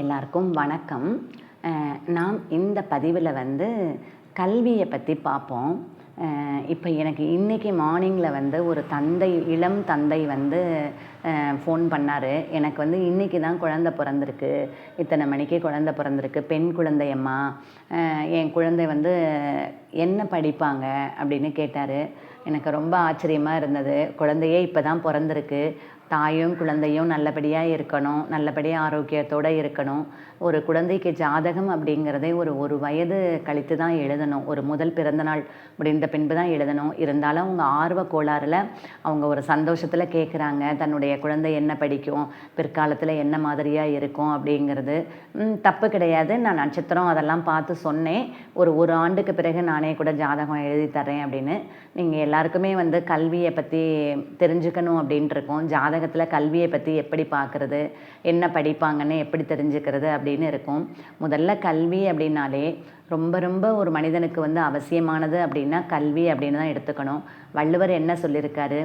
எல்லாருக்கும் வணக்கம். நாம் இந்த பதிவில் வந்து கல்வியை பற்றி பார்ப்போம். இப்போ எனக்கு இன்றைக்கி மார்னிங்கில் வந்து ஒரு தந்தை இளம் தந்தை வந்து ஃபோன் பண்ணார். எனக்கு வந்து இன்றைக்கி தான் குழந்தை பிறந்திருக்கு. இத்தனை மணிக்கு குழந்தை பிறந்திருக்கு. பெண் குழந்தையம்மா. என் குழந்தை வந்து என்ன படிப்பாங்க அப்படின்னு கேட்டார். எனக்கு ரொம்ப ஆச்சரியமாக இருந்தது. குழந்தையே இப்போ தான் பிறந்திருக்கு. தாயும் குழந்தையும் நல்லபடியாக இருக்கணும் நல்லபடியாக ஆரோக்கியத்தோடு இருக்கணும். ஒரு குழந்தைக்கு ஜாதகம் அப்படிங்கிறதே ஒரு ஒரு வயது கழித்து தான் எழுதணும். ஒரு முதல் பிறந்தநாள் முடிந்த பின்பு தான் எழுதணும். இருந்தாலும் அவங்க ஆர்வ கோளாறில் அவங்க ஒரு சந்தோஷத்தில் கேட்குறாங்க தன்னுடைய குழந்தை என்ன படிக்கும் பிற்காலத்தில் என்ன மாதிரியாக இருக்கும் அப்படிங்கிறது. தப்பு கிடையாது. நான் நட்சத்திரம் அதெல்லாம் பார்த்து சொன்னேன். ஒரு ஒரு ஆண்டுக்கு பிறகு நானே கூட ஜாதகம் எழுதி தரேன் அப்படின்னு. நீங்கள் எல்லாருக்குமே வந்து கல்வியை பற்றி தெரிஞ்சுக்கணும் அப்படின்ட்டு இருக்கோம். ஜாதகத்தில் கல்வியை பற்றி எப்படி பார்க்குறது என்ன படிப்பாங்கன்னு எப்படி தெரிஞ்சுக்கிறது அப்படின்னு இருக்கும். முதல்ல கல்வி அப்படின்னாலே ரொம்ப ரொம்ப ஒரு மனிதனுக்கு வந்து அவசியமானது அப்படின்னா கல்வி அப்படின்னு தான் எடுத்துக்கணும். வள்ளுவர் என்ன சொல்லியிருக்காரு?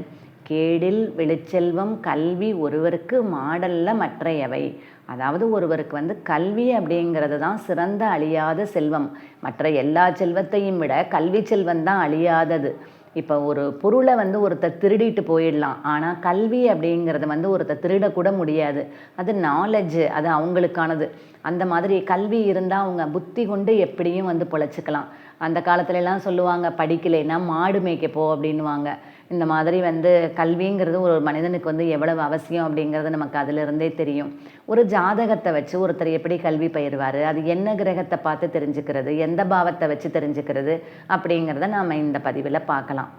கேடில் வெளிச்செல்வம் கல்வி ஒருவருக்கு மாடல்ல மற்றையவை. அதாவது ஒருவருக்கு வந்து கல்வி அப்படிங்கிறது தான் சிறந்த அழியாத செல்வம். மற்ற எல்லா செல்வத்தையும் விட கல்வி செல்வம் தான் அழியாதது. இப்போ ஒரு பொருளை வந்து ஒருத்தர் திருடிட்டு போயிடலாம். ஆனால் கல்வி அப்படிங்கிறது வந்து ஒருத்தர் திருடக்கூட முடியாது. அது நாலேஜ் அது அவங்களுக்கானது. அந்த மாதிரி கல்வி இருந்தால் அவங்க புத்தி கொண்டு எப்படியும் வந்து பொழைச்சிக்கலாம். அந்த காலத்துலலாம் சொல்லுவாங்க படிக்கலைன்னா மாடு மேய்க்க போ அப்படின்னுவாங்க. இந்த மாதிரி வந்து கல்விங்கிறது ஒரு மனிதனுக்கு வந்து எவ்வளவு அவசியம் அப்படிங்கிறது நமக்கு அதிலிருந்தே தெரியும். ஒரு ஜாதகத்தை வச்சு ஒருத்தர் எப்படி கல்வி பயிர்வார் அது என்ன கிரகத்தை பார்த்து தெரிஞ்சுக்கிறது எந்த பாவத்தை வச்சு தெரிஞ்சுக்கிறது அப்படிங்கிறத நாம் இந்த பதிவில் பார்க்கலாம்.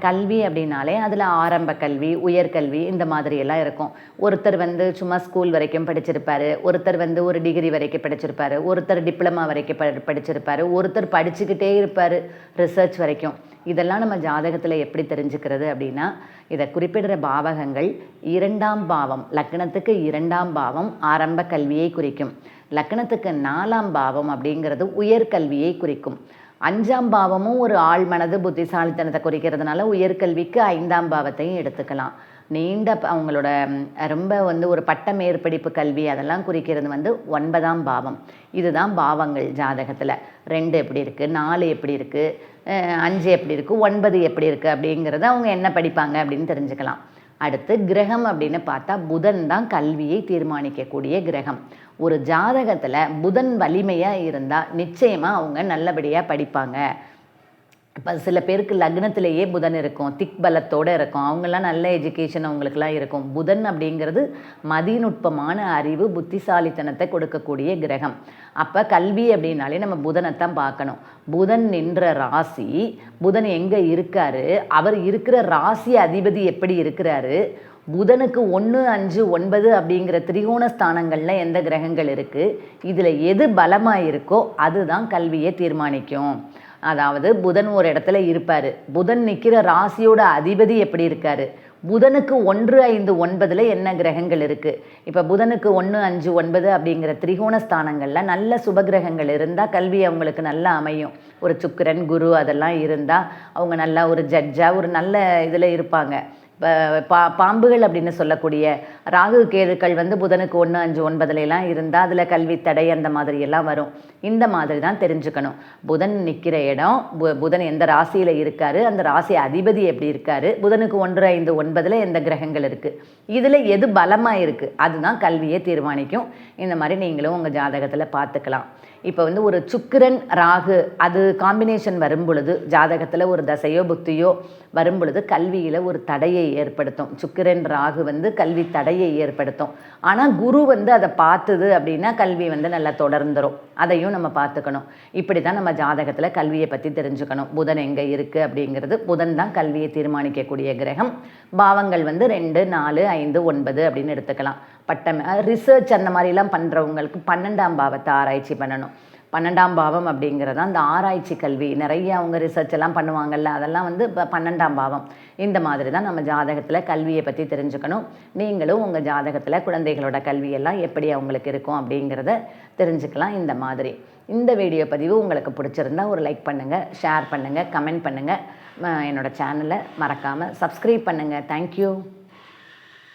கல்வி அப்படின்னாலே அதில் ஆரம்ப கல்வி உயர்கல்வி இந்த மாதிரியெல்லாம் இருக்கும். ஒருத்தர் வந்து சும்மா ஸ்கூல் வரைக்கும் படிச்சிருப்பார் ஒருத்தர் வந்து ஒரு டிகிரி வரைக்கும் படிச்சிருப்பாரு ஒருத்தர் டிப்ளமா வரைக்கும் படிச்சிருப்பார் ஒருத்தர் படிச்சுக்கிட்டே இருப்பார் ரிசர்ச் வரைக்கும். இதெல்லாம் நம்ம ஜாதகத்தில் எப்படி தெரிஞ்சுக்கிறது அப்படின்னா இதை குறிப்பிடுற பாவகங்கள் இரண்டாம் பாவம் லக்னத்துக்கு இரண்டாம் பாவம் ஆரம்ப கல்வியை குறிக்கும். லக்னத்துக்கு நாலாம் பாவம் அப்படிங்கிறது உயர்கல்வியை குறிக்கும். அஞ்சாம் பாவமும் ஒரு ஆள் மனது புத்திசாலித்தனத்தை குறிக்கிறதுனால உயர்கல்விக்கு ஐந்தாம் பாவத்தையும் எடுத்துக்கலாம். நீண்ட ப- அவங்களோட ரொம்ப வந்து ஒரு பட்ட மேற்படிப்பு கல்வி அதெல்லாம் குறிக்கிறது வந்து ஒன்பதாம் பாவம். இதுதான் பாவங்கள் ஜாதகத்தில். ரெண்டு எப்படி இருக்குது நாலு எப்படி இருக்குது அஞ்சு எப்படி இருக்குது ஒன்பது எப்படி இருக்குது அப்படிங்கிறத அவங்க என்ன படிப்பாங்க அப்படின்னு தெரிஞ்சுக்கலாம். அடுத்து கிரகம் அப்படின்னு பார்த்தா புதன் தான் கல்வியை தீர்மானிக்கக்கூடிய கிரகம். ஒரு ஜாதகத்தில் புதன் வலிமையாக இருந்தால் நிச்சயமாக அவங்க நல்லபடியாக படிப்பாங்க. இப்போ சில பேருக்கு லக்னத்திலேயே புதன் இருக்கும் திக் பலத்தோடு இருக்கும். அவங்கெல்லாம் நல்ல எஜுகேஷன் அவங்களுக்குலாம் இருக்கும். புதன் அப்படிங்கிறது மதிநுட்பமான அறிவு புத்திசாலித்தனத்தை கொடுக்கக்கூடிய கிரகம். அப்போ கல்வி அப்படின்னாலே நம்ம புதனைத்தான் பார்க்கணும். புதன் நின்ற ராசி புதன் எங்கே இருக்காரு அவர் இருக்கிற ராசி அதிபதி எப்படி இருக்கிறாரு புதனுக்கு ஒன்று அஞ்சு ஒன்பது அப்படிங்கிற திரிகோண ஸ்தானங்களில் எந்த கிரகங்கள் இருக்குது இதில் எது பலமாக இருக்கோ அதுதான் கல்வியை தீர்மானிக்கும். அதாவது புதன் ஒரு இடத்துல இருப்பார். புதன் நிற்கிற ராசியோட அதிபதி எப்படி இருக்கார்? புதனுக்கு ஒன்று ஐந்து ஒன்பதில் என்ன கிரகங்கள் இருக்குது இப்போ புதனுக்கு ஒன்று அஞ்சு ஒன்பது அப்படிங்கிற திரிகோண ஸ்தானங்களில் நல்ல சுபகிரகங்கள் இருந்தால் கல்வி அவங்களுக்கு நல்லா அமையும். ஒரு சுக்கிரன் குரு அதெல்லாம் இருந்தால் அவங்க நல்லா ஒரு ஜட்ஜாக ஒரு நல்ல இதில் இருப்பாங்க. பா பாம்புகள் அப்படின்னு சொல்லக்கூடிய ராகு கேதுக்கள் வந்து புதனுக்கு ஒன்று அஞ்சு ஒன்பதுலலாம் இருந்தால் அதில் கல்வி தடை அந்த மாதிரி எல்லாம் வரும். இந்த மாதிரி தான் தெரிஞ்சுக்கணும். புதன் நிற்கிற இடம் பு- புதன் எந்த ராசியில் இருக்காரு அந்த ராசி அதிபதி எப்படி இருக்காரு புதனுக்கு ஒன்று ஐந்து ஒன்பதில் எந்த கிரகங்கள் இருக்குது இதில் எது பலமாக இருக்குது அதுதான் கல்வியை தீர்மானிக்கும். இந்த மாதிரி நீங்களும் உங்கள் ஜாதகத்தில் பார்த்துக்கலாம். இப்போ வந்து ஒரு சுக்கிரன் ராகு அது காம்பினேஷன் வரும் பொழுது ஜாதகத்தில் ஒரு தசையோ புத்தியோ வரும் பொழுது கல்வியில் ஒரு தடையை ஏற்படுத்தும். சுக்கிரன் ராகு வந்து கல்வி தடையை ஏற்படுத்தும். ஆனால் குரு வந்து அதை பார்த்துது அப்படின்னா கல்வி வந்து நல்லா தொடர்ந்துடும் அதையும் நம்ம பார்த்துக்கணும். இப்படி தான் நம்ம ஜாதகத்தில் கல்வியை பற்றி தெரிஞ்சுக்கணும். புதன் எங்கே இருக்குது அப்படிங்கிறது புதன் தான் கல்வியை தீர்மானிக்கக்கூடிய கிரகம். பாவங்கள் வந்து ரெண்டு நாலு ஐந்து ஒன்பது அப்படின்னு எடுத்துக்கலாம். பட்டம் ரிசர்ச் அந்த மாதிரிலாம் பண்ணுறவங்களுக்கு பன்னெண்டாம் பாவத்தை ஆராய்ச்சி பண்ணணும். பன்னெண்டாம் பாவம் அப்படிங்கிறது அந்த ஆராய்ச்சி கல்வி நிறைய அவங்க ரிசர்ச் எல்லாம் பண்ணுவாங்கல்ல அதெல்லாம் வந்து இப்போ பன்னெண்டாம் பாவம். இந்த மாதிரி தான் நம்ம ஜாதகத்தில் கல்வியை பற்றி தெரிஞ்சுக்கணும். நீங்களும் உங்கள் ஜாதகத்தில் குழந்தைகளோட கல்வியெல்லாம் எப்படி அவங்களுக்கு இருக்கும் அப்படிங்கிறத தெரிஞ்சுக்கலாம் இந்த மாதிரி. இந்த வீடியோ பதிவு உங்களுக்கு பிடிச்சிருந்தா ஒரு லைக் பண்ணுங்கள் ஷேர் பண்ணுங்கள் கமெண்ட் பண்ணுங்கள் என்னோடய சேனலை மறக்காமல் சப்ஸ்கிரைப் பண்ணுங்கள் தேங்க்யூ